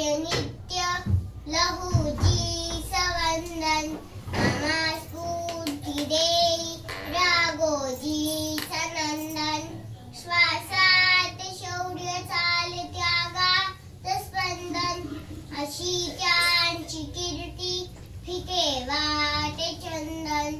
कार्य नित्य लहूजी सवंदन ममा स्फूर्ती देई रागोजी सनंदन श्वासात शौर्य चाल त्यागा स्पंदन अशी त्यांची कीर्ती फिके वाटे चंदन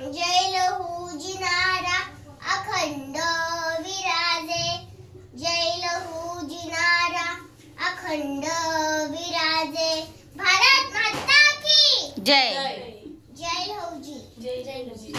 जय लहूजी नारा अखंड विराजे जय लहूजी नारा अखंड विराजे। भारत माता की जय। जय लहूजी जय जय लजी